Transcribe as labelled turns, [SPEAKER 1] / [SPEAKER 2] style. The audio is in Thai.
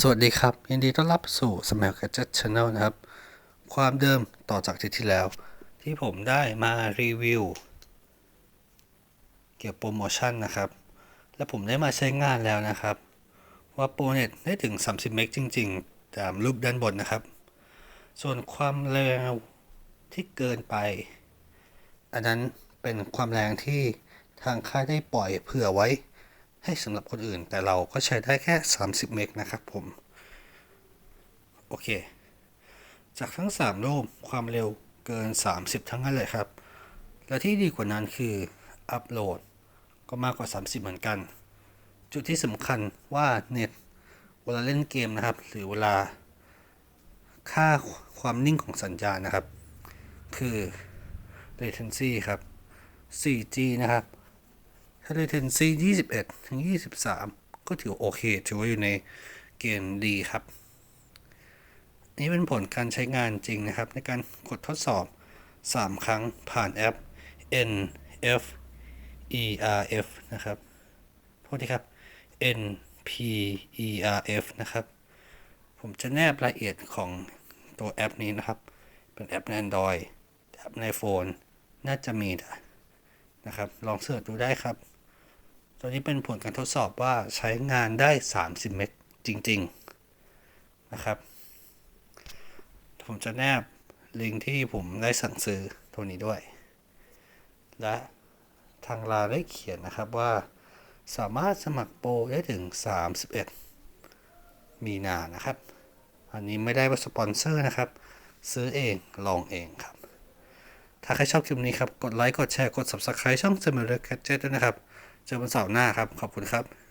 [SPEAKER 1] สวัสดีครับ ยินดีต้อนรับสู่ Smell Gadget Channel นะครับ ความเดิมต่อจากที่ที่แล้ว ที่ผมได้มารีวิว เกี่ยวกับโปรโมชั่นนะครับ และผมได้มาใช้งานแล้วนะครับ ว่าโปรเน็ตได้ถึง 30 เมกจริง ๆ ตามรูปด้านบนนะครับ ส่วนความเร็วที่เกินไป อันนั้นเป็นความแรงที่ทางค่ายได้ปล่อยเผื่อไว้ ให้สำหรับคนอื่น แต่เราก็ใช้ได้แค่ 30 เมกนะครับผม โอเค จากทั้ง 3 รูปความเร็วเกิน 30 ทั้งนั้นเลยครับ และที่ดีกว่านั้นคืออัปโหลดก็มากกว่า 30 เหมือนกัน จุดที่สำคัญว่าเน็ตเวลาเล่นเกมนะครับ หรือเวลา ค่าความนิ่งของสัญญาณนะครับ คือ latency ครับ 4G นะครับ ถ้า latency 21 ถึง 23 ก็ถือโอเค ถือว่าอยู่ในเกณฑ์ดีครับ นี่เป็นผลการใช้งานจริงนะครับ ในการกดทดสอบ 3 ครั้งผ่านแอป NFERF นะครับโทษทีครับ NPERF นะครับ ผมจะแนบรายละเอียดของตัวแอปนี้นะครับ เป็นแอปใน Android แอปใน iPhone น่าจะมีนะครับ ลองเสิร์ชดูได้ครับ ตัวนี้เป็นผลการทดสอบว่าใช้งานได้ 30 เมกจริง ๆ นะครับ ผมจะแนบลิงก์ที่ผมได้สั่งซื้อตัวนี้ด้วย และทางลาได้เขียนนะครับว่าสามารถสมัครโปรได้ถึง 31 มีนานะครับ อันนี้ไม่ได้ว่าสปอนเซอร์นะครับ ซื้อเองลองเองครับ ถ้าใครชอบคลิปนี้ครับ กดไลค์ กดแชร์ กด Subscribe ช่อง s m i l e r Gadget ด้วยนะครับ เจอกันเสาร์หน้าครับ ขอบคุณครับ